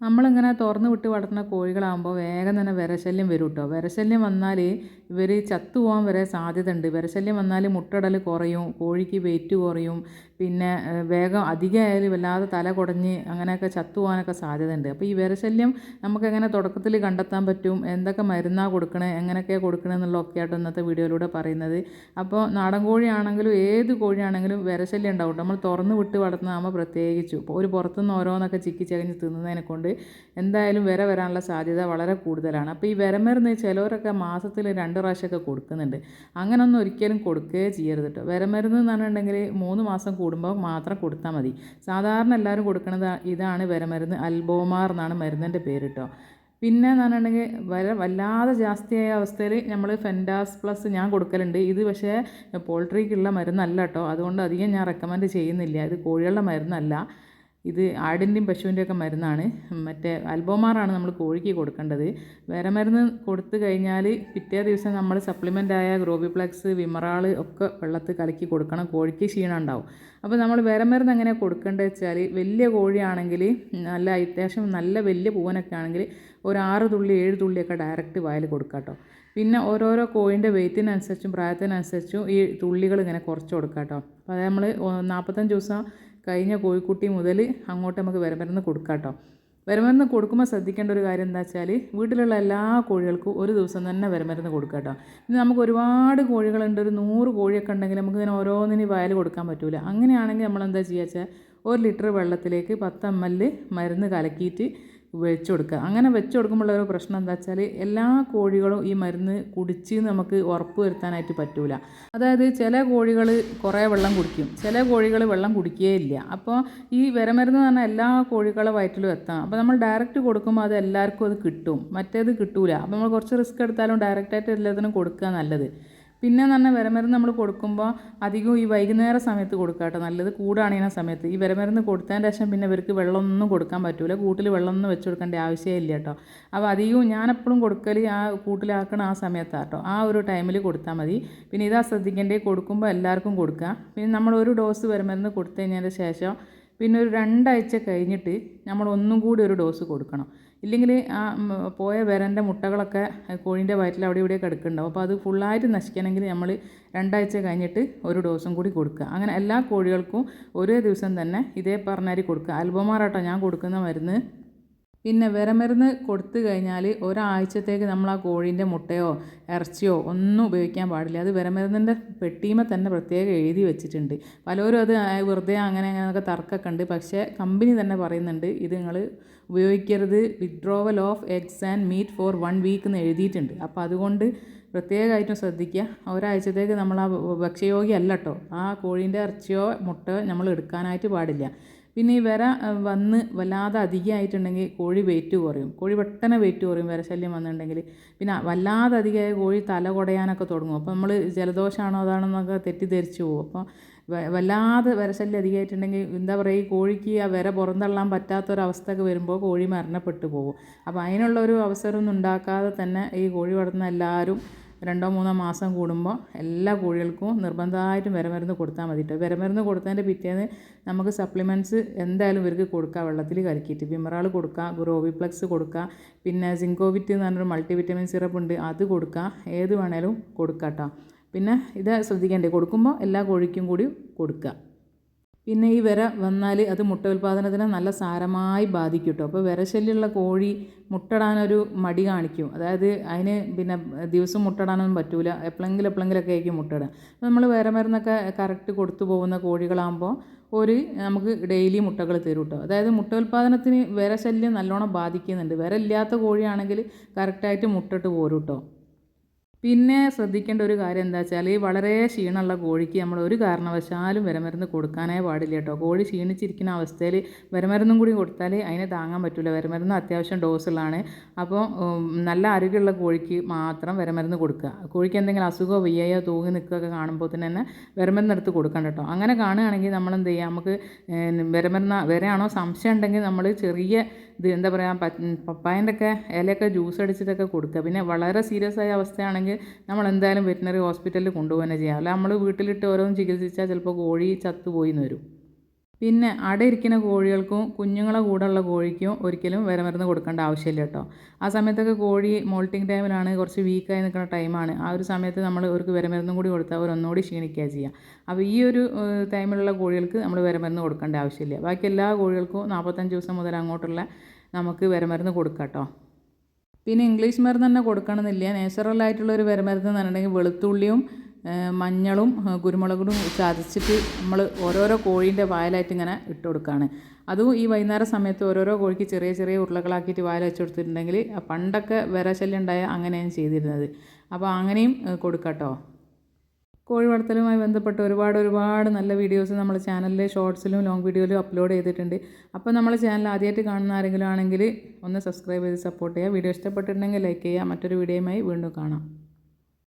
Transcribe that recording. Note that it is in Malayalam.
നമ്മളിങ്ങനെ തുറന്ന് വിട്ട് വളർത്തുന്ന കോഴികളാകുമ്പോൾ വേഗം തന്നെ വിരശല്യം വരും കേട്ടോ. വിരശല്യം വന്നാൽ ഇവർ ചത്തുപോകാൻ വരെ സാധ്യത ഉണ്ട് വിരശല്യം വന്നാൽ മുട്ടടൽ കുറയും കോഴിക്ക് വെയിറ്റ് കുറയും പിന്നെ വേഗം അധികമായാലും വല്ലാതെ തല കുടഞ്ഞ് അങ്ങനെയൊക്കെ ചത്തുപോകാനൊക്കെ സാധ്യത ഉണ്ട് അപ്പോൾ ഈ വിരശല്യം നമുക്കെങ്ങനെ തുടക്കത്തിൽ കണ്ടെത്താൻ പറ്റും? എന്തൊക്കെ മരുന്നാണ് കൊടുക്കണേ? എങ്ങനെയൊക്കെയാണ് കൊടുക്കണേ എന്നുള്ളതൊക്കെയായിട്ട് ഇന്നത്തെ വീഡിയോയിലൂടെ പറയുന്നത്. അപ്പോൾ നാടൻ കോഴിയാണെങ്കിലും ഏത് കോഴിയാണെങ്കിലും വിരശല്യം ഉണ്ടാവും. നമ്മൾ തുറന്ന് വിട്ട് വളർത്തുന്നതാകുമ്പോൾ പ്രത്യേകിച്ചു. ഒരു പുറത്തുനിന്ന് ഓരോന്നൊക്കെ ചിക്കി ചകഞ്ഞ് തിന്നുന്നതിനെ കൊണ്ട് എന്തായാലും വിര വരാനുള്ള സാധ്യത വളരെ കൂടുതലാണ്. അപ്പോൾ ഈ വിരമരുന്ന് ചിലവരൊക്കെ മാസത്തിൽ രണ്ട് പ്രാവശ്യമൊക്കെ കൊടുക്കുന്നുണ്ട്. അങ്ങനൊന്നും ഒരിക്കലും കൊടുക്കുകയേ ചെയ്യരുത് കേട്ടോ വിരമരുന്ന് എന്ന് പറഞ്ഞിട്ടുണ്ടെങ്കിൽ മൂന്ന് മാസം കൂടുമ്പോൾ മാത്രം കൊടുത്താൽ മതി. സാധാരണ എല്ലാവരും കൊടുക്കുന്നത് ഇതാണ് വിരമരുന്ന് അൽബോമാർ എന്നാണ് മരുന്നിന്റെ പേര് കേട്ടോ പിന്നെ എന്ന് പറഞ്ഞിട്ടുണ്ടെങ്കിൽ വര വല്ലാതെ ജാസ്തിയായ അവസ്ഥയിൽ നമ്മൾ ഫെൻഡാസ് പ്ലസ് ഞാൻ കൊടുക്കലുണ്ട്. ഇത് പക്ഷേ പോൾട്രിക്കുള്ള മരുന്നല്ല കേട്ടോ അതുകൊണ്ട് അധികം ഞാൻ റെക്കമെൻഡ് ചെയ്യുന്നില്ല. ഇത് കോഴികളുടെ മരുന്നല്ല. ഇത് ആടിന്റെയും പശുവിന്റെയൊക്കെ മരുന്നാണ്. മറ്റേ അൽബോമാറാണ് നമ്മൾ കോഴിക്ക് കൊടുക്കേണ്ടത്. വേറെ മരുന്ന് കൊടുത്തു കഴിഞ്ഞാൽ പിറ്റേ ദിവസം നമ്മൾ സപ്ലിമെന്റായ ഗ്രോബിപ്ലക്സ് വിമറാൾ ഒക്കെ വെള്ളത്തിൽ കലക്കി കൊടുക്കണം. കോഴിക്ക് ക്ഷീണം ഉണ്ടാവും. അപ്പോൾ നമ്മൾ വേറെ മരുന്ന് എങ്ങനെയാണ് കൊടുക്കേണ്ടത് വെച്ചാൽ വലിയ കോഴിയാണെങ്കിൽ നല്ല അത്യാവശ്യം നല്ല വലിയ പൂവനൊക്കെ ആണെങ്കിൽ ഒരു ആറ് തുള്ളി ഏഴ് തുള്ളിയൊക്കെ ഡയറക്റ്റ് വായിൽ കൊടുക്കാം കേട്ടോ പിന്നെ ഓരോരോ കോഴിന്റെ വെയിറ്റിനനുസരിച്ചും പ്രായത്തിനനുസരിച്ചും ഈ തുള്ളികൾ ഇങ്ങനെ കുറച്ച് കൊടുക്കാം കേട്ടോ അപ്പോൾ അത് നമ്മൾ നാൽപ്പത്തഞ്ച് ദിവസം കഴിഞ്ഞ കോഴിക്കുട്ടി മുതൽ അങ്ങോട്ട് നമുക്ക് വരമരുന്ന് കൊടുക്കാം കേട്ടോ വരമരുന്ന് കൊടുക്കുമ്പോൾ ശ്രദ്ധിക്കേണ്ട ഒരു കാര്യം എന്താ വെച്ചാൽ വീട്ടിലുള്ള എല്ലാ കോഴികൾക്കും ഒരു ദിവസം തന്നെ വരമരുന്ന് കൊടുക്കുക കേട്ടോ ഇനി നമുക്ക് ഒരുപാട് കോഴികളുണ്ട് ഒരു നൂറ് കോഴിയൊക്കെ ഉണ്ടെങ്കിൽ നമുക്ക് ഇങ്ങനെ ഓരോന്നിന് വയൽ കൊടുക്കാൻ പറ്റില്ല അങ്ങനെയാണെങ്കിൽ നമ്മൾ എന്താ ചെയ്യുക വെച്ചാൽ ഒരു ലിറ്റർ വെള്ളത്തിലേക്ക് പത്ത് എം എൽ മരുന്ന് കലക്കിയിട്ട് വെച്ച് കൊടുക്കുക അങ്ങനെ വെച്ച് കൊടുക്കുമ്പോൾ ഒരു പ്രശ്നം എന്താ വെച്ചാൽ എല്ലാ കോഴികളും ഈ മരുന്ന് കുടിച്ച് നമുക്ക് ഉറപ്പ് വരുത്താനായിട്ട് പറ്റൂല. അതായത് ചില കോഴികൾ കുറേ വെള്ളം കുടിക്കും. ചില കോഴികൾ വെള്ളം കുടിക്കുകയില്ല അപ്പോൾ ഈ വിരമരുന്ന് പറഞ്ഞാൽ എല്ലാ കോഴികളെ വയറ്റിലും എത്താം. അപ്പോൾ നമ്മൾ ഡയറക്റ്റ് കൊടുക്കുമ്പോൾ അത് എല്ലാവർക്കും അത് കിട്ടും. മറ്റേത് കിട്ടൂല. അപ്പോൾ നമ്മൾ കുറച്ച് റിസ്ക് എടുത്താലും ഡയറക്റ്റായിട്ട് എല്ലാത്തിനും കൊടുക്കുക നല്ലത്. പിന്നെ എന്ന് പറഞ്ഞാൽ വിരമരുന്ന് നമ്മൾ കൊടുക്കുമ്പോൾ അധികം ഈ വൈകുന്നേര സമയത്ത് കൊടുക്കുക കേട്ടോ. നല്ലത് കൂടാണിയുന്ന സമയത്ത്. ഈ വിരമരുന്ന് കൊടുത്തതിന്റെ ശേഷം പിന്നെ ഇവർക്ക് വെള്ളമൊന്നും കൊടുക്കാൻ പറ്റില്ല കൂട്ടിൽ വെള്ളമൊന്നും വെച്ച് കൊടുക്കേണ്ട ആവശ്യമില്ല കേട്ടോ. അപ്പോൾ അധികവും ഞാനെപ്പോഴും കൊടുക്കൽ ആ കൂട്ടിലാക്കണ ആ സമയത്താണ് കേട്ടോ. ആ ഒരു ടൈമിൽ കൊടുത്താൽ മതി. പിന്നെ ഇതാ ശ്രദ്ധിക്കേണ്ടത് കൊടുക്കുമ്പോൾ എല്ലാവർക്കും കൊടുക്കുക പിന്നെ നമ്മൾ ഒരു ഡോസ് വിരമരുന്ന് കൊടുത്തു കഴിഞ്ഞതിന് ശേഷം പിന്നെ ഒരു രണ്ടാഴ്ച കഴിഞ്ഞിട്ട് നമ്മൾ ഒന്നും കൂടി ഒരു ഡോസ് കൊടുക്കണം. ഇല്ലെങ്കിൽ ആ പോയ വിരന്റെ മുട്ടകളൊക്കെ കോഴീന്റെ വയറ്റിൽ അവിടെ ഇവിടെ എടുക്കുന്നുണ്ടാവും. അപ്പോൾ അത് ഫുള്ളായിട്ട് നശിക്കണമെങ്കിൽ നമ്മൾ രണ്ടാഴ്ച കഴിഞ്ഞിട്ട് ഒരു ഡോസും കൂടി കൊടുക്കുക. അങ്ങനെ എല്ലാ കോഴികൾക്കും ഒരേ ദിവസം തന്നെ ഇതേ പറഞ്ഞാരി കൊടുക്കുക. അൽബമാറാട്ടോ ഞാൻ കൊടുക്കുന്ന മരുന്ന്. പിന്നെ വിരമരുന്ന് കൊടുത്തു കഴിഞ്ഞാൽ ഒരാഴ്ചത്തേക്ക് നമ്മൾ ആ കോഴീന്റെ മുട്ടയോ ഇറച്ചിയോ ഒന്നും ഉപയോഗിക്കാൻ പാടില്ല. അത് വിരമരുന്നിന്റെ പെട്ടീമ തന്നെ പ്രത്യേകം എഴുതി വെച്ചിട്ടുണ്ട്. പലരും അത് വെറുതെ അങ്ങനെ അങ്ങനെയൊക്കെ തർക്കമൊക്കെ ഉണ്ട്. പക്ഷേ കമ്പനി തന്നെ പറയുന്നുണ്ട് ഇത് നിങ്ങൾ ഉപയോഗിക്കരുത്. Withdrawal of eggs and meat for one week എന്ന് എഴുതിയിട്ടുണ്ട്. അപ്പോൾ അതുകൊണ്ട് പ്രത്യേകമായിട്ടും ശ്രദ്ധിക്കുക. ഒരാഴ്ചത്തേക്ക് നമ്മൾ ആ ഭക്ഷ്യയോഗ്യമല്ല കേട്ടോ. ആ കോഴീന്റെ ഇറച്ചിയോ മുട്ടയോ നമ്മൾ എടുക്കാനായിട്ട് പാടില്ല. പിന്നെ ഈ വിര വന്ന് വല്ലാതെ അധികമായിട്ടുണ്ടെങ്കിൽ കോഴി വെയിറ്റ് കുറയും. കോഴി പെട്ടെന്ന് വെയിറ്റ് കുറയും വിര ശല്യം വന്നിട്ടുണ്ടെങ്കിൽ. പിന്നെ വല്ലാതെ അധികമായ കോഴി തല കുടയാനൊക്കെ തുടങ്ങും. അപ്പോൾ നമ്മൾ ജലദോഷമാണോ അതാണെന്നൊക്കെ തെറ്റിദ്ധരിച്ചു പോകും. അപ്പോൾ വല്ലാതെ വിരശല്യം അധികമായിട്ടുണ്ടെങ്കിൽ എന്താ പറയുക ഈ കോഴിക്ക് ആ വിര പുറന്തള്ളാൻ പറ്റാത്തൊരവസ്ഥയൊക്കെ വരുമ്പോൾ കോഴി മരണപ്പെട്ടു പോകും. അപ്പോൾ അതിനുള്ളൊരു അവസരമൊന്നും ഉണ്ടാക്കാതെ തന്നെ ഈ കോഴി വളർത്തുന്ന എല്ലാവരും രണ്ടോ മൂന്നോ മാസം കൂടുമ്പോൾ എല്ലാ കോഴികൾക്കും നിർബന്ധമായിട്ടും വിരമരുന്ന് കൊടുത്താൽ മതി കേട്ടോ വിരമരുന്ന് കൊടുത്തതിന്റെ പിറ്റേന്ന് നമുക്ക് സപ്ലിമെന്റ്സ് എന്തായാലും ഇവർക്ക് കൊടുക്കുക വെള്ളത്തിൽ കലക്കിയിട്ട് വിമറാൾ കൊടുക്കുക ഗ്രോവിപ്ലക്സ് കൊടുക്കുക പിന്നെ സിങ്കോവിറ്റ് എന്ന് പറഞ്ഞൊരു മൾട്ടി വിറ്റമിൻ സിറപ്പ് ഉണ്ട് അത് കൊടുക്കുക ഏത് വേണേലും കൊടുക്കുക കേട്ടോ പിന്നെ ഇത് ശ്രദ്ധിക്കേണ്ടേ കൊടുക്കുമ്പോൾ എല്ലാ കോഴിക്കും കൂടി കൊടുക്കുക. പിന്നെ ഈ വിര വന്നാൽ അത് മുട്ട ഉൽപ്പാദനത്തിനെ നല്ല സാരമായി ബാധിക്കും കേട്ടോ അപ്പോൾ വിരശല്യമുള്ള കോഴി മുട്ടടാനൊരു മടി കാണിക്കും. അതായത് അതിന് പിന്നെ ദിവസം മുട്ടടാനൊന്നും പറ്റൂല. എപ്പോഴെങ്കിലും എപ്പോഴെങ്കിലൊക്കെ ആയിരിക്കും മുട്ടയിടുക നമ്മൾ വേറെ മരുന്നൊക്കെ കറക്റ്റ് കൊടുത്തു പോകുന്ന കോഴികളാകുമ്പോൾ ഒരു നമുക്ക് ഡെയിലി മുട്ടകൾ തരും കേട്ടോ അതായത് മുട്ട ഉൽപ്പാദനത്തിന് വിരശല്യം നല്ലോണം ബാധിക്കുന്നുണ്ട്. വിര ഇല്ലാത്ത കോഴിയാണെങ്കിൽ കറക്റ്റായിട്ട് മുട്ടിട്ട് പോരും കേട്ടോ പിന്നെ ശ്രദ്ധിക്കേണ്ട ഒരു കാര്യം എന്താ വെച്ചാൽ ഈ വളരെ ക്ഷീണമുള്ള കോഴിക്ക് നമ്മൾ ഒരു കാരണവശാലും വിരമരുന്ന് കൊടുക്കാനേ പാടില്ല കേട്ടോ. കോഴി ക്ഷീണിച്ചിരിക്കുന്ന അവസ്ഥയിൽ വിരമരുന്നും കൂടി കൊടുത്താൽ അതിനെ താങ്ങാൻ പറ്റില്ല വിരമരുന്ന് അത്യാവശ്യം ഡോസുള്ളതാണ് അപ്പോൾ നല്ല ആരോഗ്യമുള്ള കോഴിക്ക് മാത്രം വിരമരുന്ന് കൊടുക്കുക. കോഴിക്ക് എന്തെങ്കിലും അസുഖമോ വയ്യയോ തൂങ്ങി നിൽക്കുകയൊക്കെ കാണുമ്പോൾ തന്നെ വിരമരുന്ന് എടുത്ത് കൊടുക്കണം കേട്ടോ. അങ്ങനെ കാണുകയാണെങ്കിൽ നമ്മൾ എന്ത് ചെയ്യുക നമുക്ക് വിരമരുന്ന് വിരയാണോ സംശയം ഉണ്ടെങ്കിൽ നമ്മൾ ചെറിയ ഇത് എന്താ പറയുക പപ്പായന്റെ ഒക്കെ ഇലയൊക്കെ ജ്യൂസ് അടിച്ചിട്ടൊക്കെ കൊടുക്കുക. പിന്നെ വളരെ സീരിയസ് ആയ അവസ്ഥയാണെങ്കിൽ നമ്മൾ എന്തായാലും വെറ്റിനറി ഹോസ്പിറ്റലിൽ കൊണ്ടുപോകുക തന്നെ ചെയ്യാം. അല്ല നമ്മൾ വീട്ടിലിട്ട് ഓരോന്ന് ചികിത്സിച്ചാൽ ചിലപ്പോൾ കോഴി ചത്തുപോയി എന്ന് വരും. പിന്നെ അട ഇരിക്കുന്ന കോഴികൾക്കും കുഞ്ഞുങ്ങളെ കൂടെയുള്ള കോഴിക്കും ഒരിക്കലും വിരമരുന്ന് കൊടുക്കേണ്ട ആവശ്യമില്ല കേട്ടോ. ആ സമയത്തൊക്കെ കോഴി മോൾട്ടിങ് ടൈമിലാണ് കുറച്ച് വീക്കായി നിൽക്കുന്ന ടൈമാണ് ആ ഒരു സമയത്ത് നമ്മൾ അവർക്ക് വിരമരുന്നും കൂടി കൊടുത്താൽ അവർ ഒന്നുകൂടി ക്ഷീണിക്കുക ചെയ്യുക അപ്പോൾ ഈ ഒരു ടൈമിലുള്ള കോഴികൾക്ക് നമ്മൾ വിരമരുന്ന് കൊടുക്കേണ്ട ആവശ്യമില്ല. ബാക്കി എല്ലാ കോഴികൾക്കും നാൽപ്പത്തഞ്ച് ദിവസം മുതൽ അങ്ങോട്ടുള്ള നമുക്ക് വിരമരുന്ന് കൊടുക്കാം കേട്ടോ പിന്നെ ഇംഗ്ലീഷ് മരുന്ന് തന്നെ കൊടുക്കണമെന്നില്ല. നാച്ചുറൽ ആയിട്ടുള്ള ഒരു വിരമരുന്ന് എന്ന് പറഞ്ഞിട്ടുണ്ടെങ്കിൽ വെളുത്തുള്ളിയും മഞ്ഞളും കുരുമുളകും ചതച്ചിട്ട് നമ്മൾ ഓരോരോ കോഴീന്റെ വായിലായിട്ട് ഇങ്ങനെ ഇട്ട് കൊടുക്കുകയാണ് അതും ഈ വൈകുന്നേര സമയത്ത് ഓരോരോ കോഴിക്ക് ചെറിയ ചെറിയ ഉരുളകളാക്കിയിട്ട് വായിൽ വെച്ച് കൊടുത്തിട്ടുണ്ടെങ്കിൽ പണ്ടൊക്കെ വിരശല്യം ഉണ്ടായ അങ്ങനെയാണ് ചെയ്തിരുന്നത്. അപ്പോൾ അങ്ങനെയും കൊടുക്കട്ടോ. കോഴി വളർത്തലുമായി ബന്ധപ്പെട്ട് ഒരുപാട് ഒരുപാട് നല്ല വീഡിയോസ് നമ്മൾ ചാനലിൽ ഷോർട്സിലും ലോങ് വീഡിയോയിലും അപ്ലോഡ് ചെയ്തിട്ടുണ്ട്. അപ്പോൾ നമ്മൾ ചാനൽ ആദ്യമായിട്ട് കാണുന്ന ആരെങ്കിലും ആണെങ്കിൽ ഒന്ന് സബ്സ്ക്രൈബ് ചെയ്ത് സപ്പോർട്ട് ചെയ്യുക. വീഡിയോ ഇഷ്ടപ്പെട്ടിട്ടുണ്ടെങ്കിൽ ലൈക്ക് ചെയ്യുക. മറ്റൊരു വീഡിയോയുമായി വീണ്ടും കാണാം.